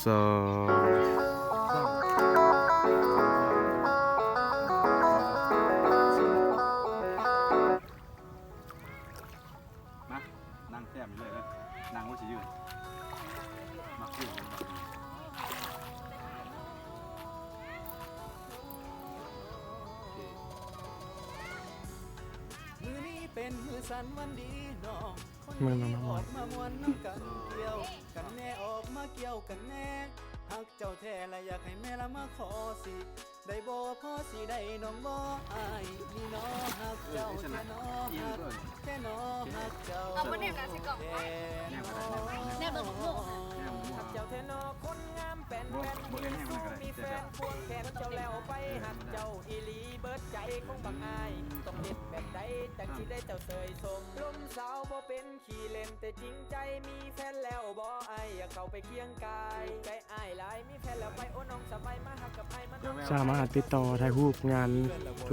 ส สันวันดีน้องคนนี้ออกมามวนน้ำกันเกี่ยว กันแน่ออกมาเกี่ยวกันแน่หักเจ้าแท้และอยากให้แม่ละมาขอสิได้บ่พอสิได้น้องบ่อายนี่น้อหักเจ้าแท้น้อหักแท้น้อหักเจ้าเอามาแนบกันสิก่อนแท้น้อแนบตัวของลูกหักเจ้าแท้น้อคนงามแป้นแป้นมีแฟนควงแขนเจ้าแล้ว เจ้าอีหลีเบิดใจของบักอายต้องเด็ดแบบใดจังสิได้เจ้าเสยทรงลมสาวบ่เป็นขี้เล่นแต่จริงใจมีแฟนแล้วบ่อายอยากเข้าไปเคียงกายใจอายหลายมีแฟนแล้วไปโอ้น้องสบายมาหักกับอายมันน้องสามารถติดต่อถ่ายรูปงาน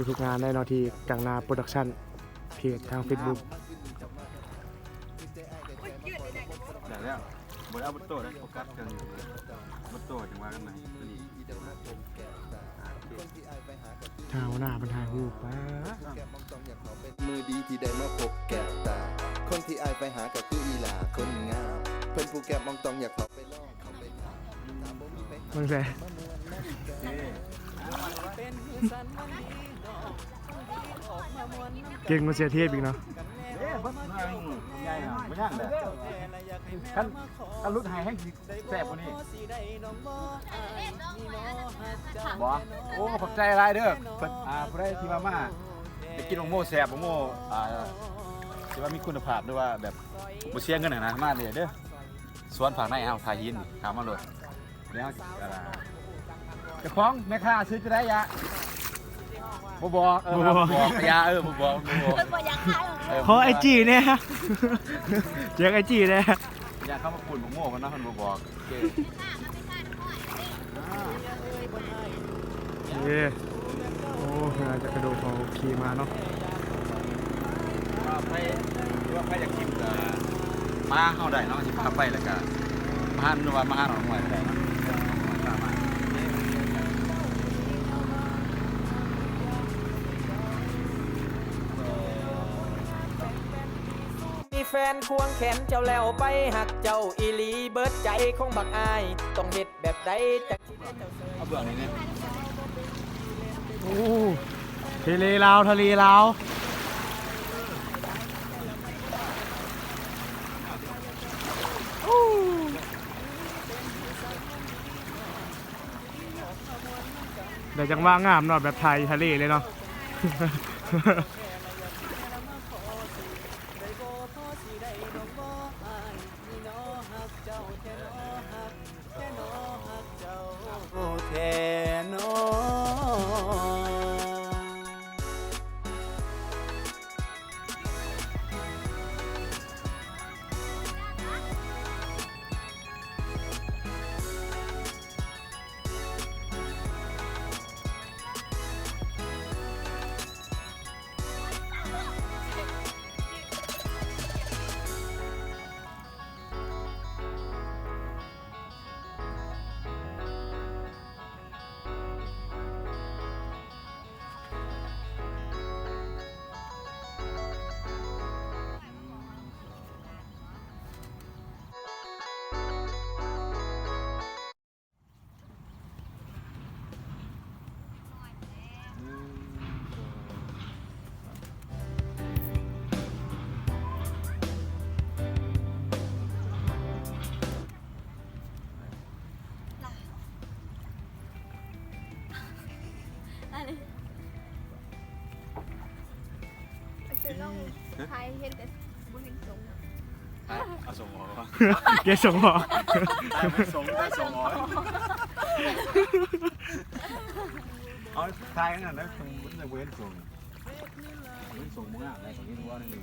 ทุกๆงานได้เนาะที่กังนาโปรดักชั่นเพจทาง Facebook ได้แล้วบ่ได้เอาบนโต๊ะนะโฟกัสกันอยู่บนโต๊ะจังว่ากันไหนตัวนี้ ทางหน้าเป็นถ่ายรูปป้ามือดีที่ได้มาพบแก้วตา คนที่อายไปหาก็คืออีหลาคนงามเพิ่นผู้แก้มองตองอยากเขาไปลองเขาไปถามถามบ่มีไปมึงแซ่เป็นมือสันวันดีน้องเก่งมาเสียเทียบอีกเนาะ กันแน่ะออกเบิ่งมามาเกี่ยวกันใหญ่แน่น่ะบ่ย่างเลยขั้นมาขอคันรุดหายแห้งสิแซ่บกว่านี้บอโอ้ขอบใจหลายเด้อเพิ่นอ่าผู้ใดที่มามาจะกินโมโม่แซ่บโมโม่อ่าสิว่ามีคุณภาพด้วยว่าแบบบ่เสียเงินน่ะนะมาเด้อเด้อสวนผักในเอาทาหินถามมาโลดเดี๋ยวอ่าเจ้องแม่ค้าซื้อจะได้ยะบ่บอกเออบ่บอกยาเออบ่บอกบ่บอกอยากขาย ขอไอจีเนี่ยเจ๊ไอจีเนี่ยยาเข้ามาปุ่นโมโม่มันเนาะเพิ่นบ่บอกโอเคเย้โอ้งานจะกระโดดเขาขี่มาเนาะว่าไปว่าไปอยากกินก็มาเฮาได้เนาะสิพาไปแล้วก็มาหาหรือว่ามาหาหนองหวยก็ได้ นควงแขนเจ้าแล้วไปหักเจ้าอีหลีเบิดใจของบักอาย ต้องเฮ็ดแบบใดจังสิได้เจ้าเสยเอาเบื่อนี้เนี่ยโอ้ทะเลลาวทะเลลาวเดี๋ยวจังว่างามเนาะแบบไทยทะเลเลยเนาะ แลองทายเห็นแต่บุญสงฆ์เอาส่งหอเกส่งหรอได้ไม่ส่งได้ส่งหอเอาทายกันนะส่งมันจะเว้นส่งมันส่งมึงอะในของนี้ว่านี่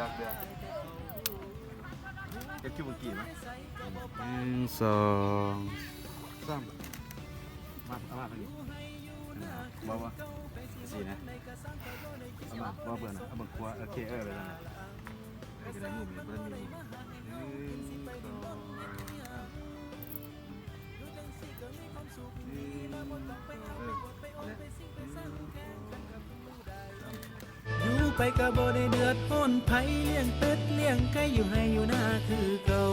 ดือกเดือกเก็บคิวบนกี่ไหมหนึ่งสองสามมาเอามาไปดิบ่บ่สี่นะเอามาบ่เบื่อนะเอาบังคัวโอเคเออไปแล้วนะเออจะได้มุมนี้บ่ได้มีหนึ่งสองหนึ่งเออเออ ไปก็บ่ได้เดือดร้อนไผเลี้ยงเป็ดเลี้ยงไก่อยู่ให้อยู่หน้าคือเก่า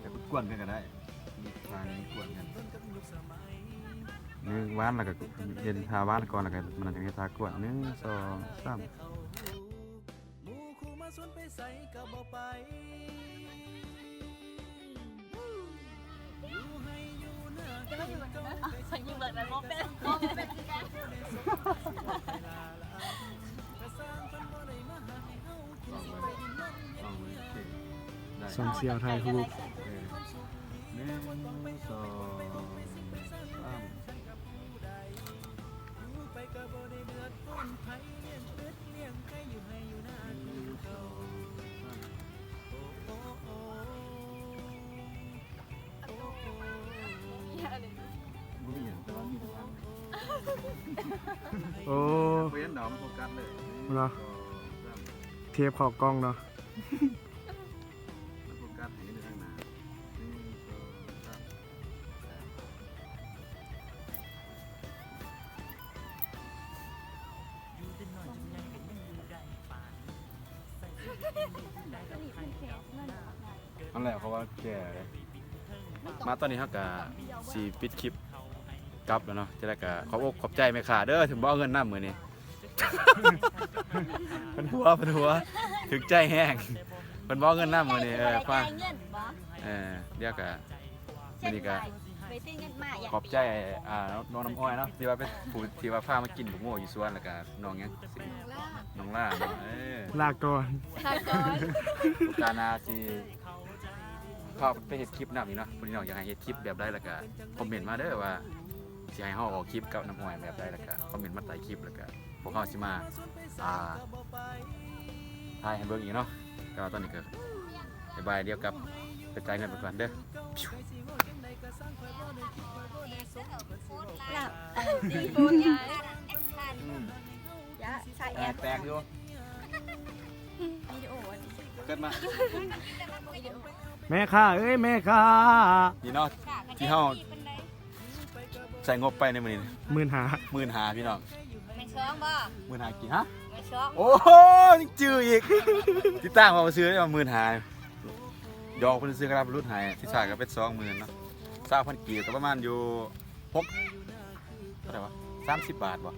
แต่กวนกันก็ได้ทางนี้กวนกันนึ่งวันแล้วก็เย็นทาวันก่อนแล้วก็มันจะมีทากวนหนึ่งสองสามหมู่คู่มาสวนไปใส่ก็บ่ไป จะไม่อยู่เหมือนกันนะฉันอยู่แบบนั้นมองเป็นมองเป็นคือกันสองเลยสองเลยโอเค โอ้เว้นดอมโฟกัสเลยเนาะสองสามเทียบเขอกล้องเนาะโฟกัสให้ในทางหน้าหนึ่งสองสามนั่นแหละเขาว่าแก่เลยมาตอนนี้เขากะสีปิดคลิป กลับแล้วเนาะจะได้กะขอบอกขอบใจแม่ขาเด้อถึงบ่เอาเงินน้ำมือนี่เป็นหัวเป็นหัวถึงใจแห้งเป็นบ่เอาเงินน้ำมือนี่เออฟังเงินบ่เออเรียกกะเช่นนี่ไปก็ ไปซื้อเงินมาอย่างขอบใจอ่าน้องน้ำอ้อยเนาะที่ว่าเป็นผู้ที่ว่าพามากินบุกโง่อยู่สวนแล้วก็น้องหยังสิน้องล่าเนาะเออ ลาก่อนทางก่อนกานาสิพาไปเฮ็ดคลิปนำอีกเนาะพี่น้องอยากให้เฮ็ดคลิปแบบใดแล้วก็คอมเมนต์มาเด้อว่า สิให้เฮาออกคลิปกับน้ำอ้อยแบบใดแล้วก็คอมเมนต์มาใต้คลิปแล้วก็พวกเฮาสิมาอ่าถ่ายให้เบิ่งอีกเนาะก็ตอนนี้ก็บ๊ายบายเดี๋ยวกลับไปจ่ายเงินไปก่อนเด้อหลับดีโฟนยายยะใช้แอปแตกอยู่วิดีโออันนี้เกิดมาวิดีโอ แม่ค่ะเอ้ยแม่ค่ะนี่เนาะที่เฮา ใส่งบไปในมื้อนี้หมื่นหาหมื่นหาพี่น้องไม่ช้องบ่หมื่นหากี่ฮะไม่ช้องโอ้โหยังจืออีกที่ตั้งมาซื้อได้มาหมื่นหาดอกเพิ่นซื้อกระดาษรุ่นหายที่ฉากก็เป็นสองหมื่นเนาะสามพันกีบก็ประมาณอยู่หกเท่าไหร่วะสามสิบบาทบ่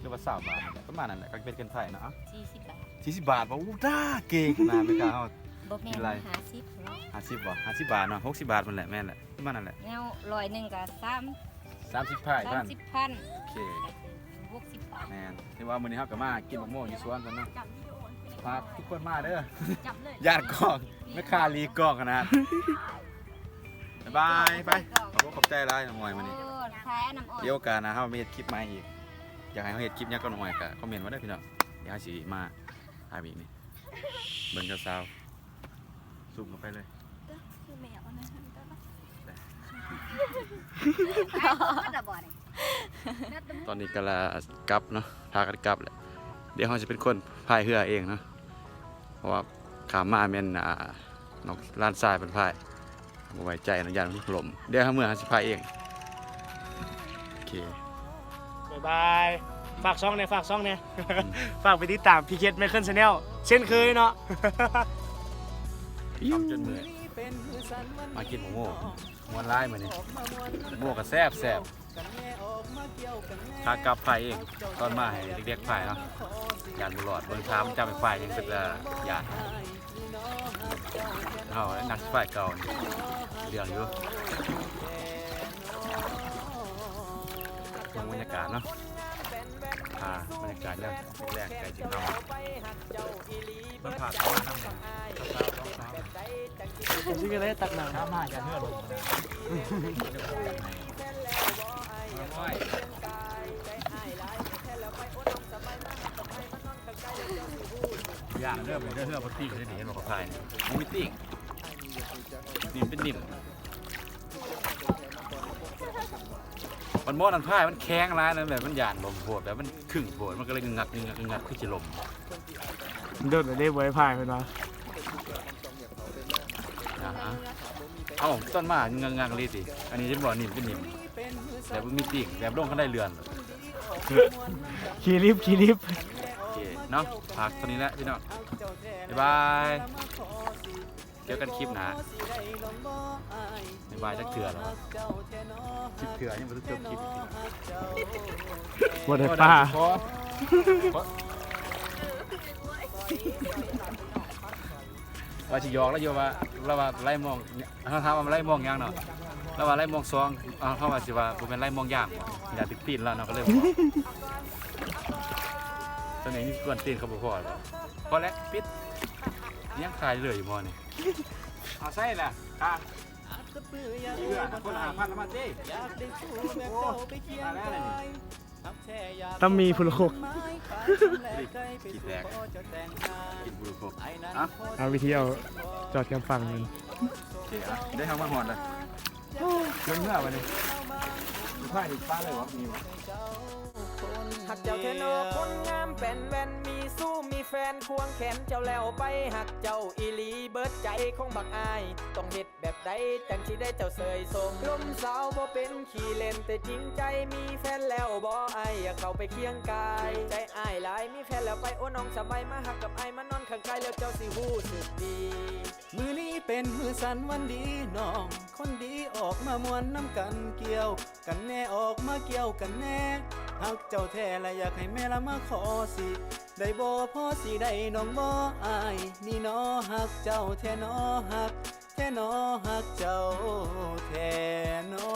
หรือว่าสามบาทนั่นแหละประมาณนั้นแหละก็เป็นเงินไทยเนาะสี่สิบบาทสี่สิบบาทบ่อู้ด้าเก่งขนาดไม่กล้าเอาบ่แม่กินอะไรนหาสิบเนาะห้าสิบบ่ห้าสิบบาทเนาะหกสิบบาทมันแหละแม่นแหละประมาณนั้นแหละแนวร้อยหนึ่งกับสาม สามสิบพันสามสิบพันโอเคหกสิบบาทแม่นที่ว่ามื้อนี้เฮาก็มากินมะม่วงอยู่สวนกันเนาะฝากทุกคนมาเด้อจับเลยญาติกล้องไม่ค่ารีกล้องขนาดบ๊ายบายไปขอบคุณขอบใจร้ายน้องหน่อยวันนี้โอ้ท้ายน้ำอ่อนเดี๋ยวโอกาสหนะเฮามีเฮ็ดคลิปใหม่อีก อยากให้เฮาเฮ็ดคลิปหยังก็น้องหน่อยก็คอมเมนต์มาได้อพี่น้องเดี๋ยวเฮาสิมาหาอีกนี่เบิ่งกับสาวซูมเข้าไปเลย คือแมวนะ ตอนนี้ก็ลากลับเนาะพากันกลับแหละเดี๋ยวเฮาจะเป็นคนพายเรือเองเนาะเพราะว่าขามมาแม่นอ่าน้องล้านทรายเป็นพายบ่ไว้ใจนะยานมันถล่มเดี๋ยวเฮาเมื่อเฮาสิพายเองโอเคบ๊ายบายฝากช่องเนี่ยฝากช่องเนี่ยฝากไปติดตามพีเคสไมเคิลชาแนลเช่นเคยเนาะทำจนเหนื่อย มากินหมูโม่มวนร้ายมาเนี่ยหมูโม่ก็แซ่บแซ่บถ้ากลับไฟเองตอนมาให้เรียกๆไฟเนาะยานบุหลอดเบิ่งท้ามนจำเป็นไฟยังเป็นละยานเอานักไฟเก่านี่เรื่องอยู่บรรยากาศเนาะพา อ่าบรรยากาศยามแรกๆใกล้จะเข้ามันผ่านเข้ามาทางไหนสาวๆสาวผมชื่ออะไรตักหนังๆข้ามาจะเนื้อลงมาย่างเริ่มเลยเรื่องปกติเขาจะหนีบอกกับใครนี่ไม่ติ้งนิ่มเป็นนิ่ม มันมอดอันพ่ายมันแข็งร้ายนะแบบมันหยานลมโผดแบบมันครึ่งโผดมันก็เลยงักงักงักขึ้นจะลมโดดไปได้บวยพายเพิ่นว่าอ่าฮะเอ้าต้นมางักงักเลยสิอันนี้จะบอกนิ่มเป็นนิ่มแต่มันมีติ้งแบบลงเขาได้เรือนขี่ลิฟต์ขี่ลิฟต์โอเคเนาะพักตอนนี้แหละพี่น้องบ๊ายบาย เจอกันคลิปหนะบ๊ายบายจักเถื่อแล้วคลิปเถื่อยังไม่ต้องจบคลิปอีกบ่ได้ป้าขอขอว่าสิหยอกแล้วโยว่าเราว่าไล่มองเขาถามว่าไล่มองยังเนาะเราว่าไล่มองซองเอาเขาว่าสิว่าผมเป็นไล่มองย่างอย่าติดตีนแล้วเนาะก็เลยบอกตอนนี้นี่กวนตีนเขาบอกพอแล้วพอแล้วปิดยังขายเลยอยู่มอนี่ เอาใส่แหละค่ะเพื่อนคนหาพันละมาเจ้โอ้มาแล้วเลยนี่ต้องมีพลโคกกินแรกกินบุรุษอะเอาวิธีเอาจอดกันฝั่งนึงโอเคอะได้ทำมาหอดเลยเรื่องเมื่อวันนี้ดูผ้าดิป้าเลยวะมีวะ หักเจ้าเทโนคนงามแป่นแว่นมีสู้มีแฟนควงแขนเจ้าแล้วไปหักเจ้าอีลีเบิดใจของบักอาย ต้องเฮ็ดแบบใดจังสิได้เจ้าเสยส่งลมสาวบ่เป็นขี้เล่นแต่จริงใจมีแฟนแล้วบ่อายอยากเข้าไปเคียงกาย ใจอายหลายมีแฟนแล้วไปโอ้น้องสบายมาหักกับอายมานอนข้างกายแล้วเจ้าสิฮู้สึกดีมือนี้เป็นมือสันวันดีน้องคนดีออกมามวนน้ำกันเกี่ยว กันแน่ออกมาเกี่ยวกันแน่ หักเจ้าแท้และอยากให้แม่ละมาขอสิ ได้บ่พอสิได้น้องบ่อาย นี่น้อหักเจ้าแท้น้อหัก แท้น้อหักเจ้าแท้น้อ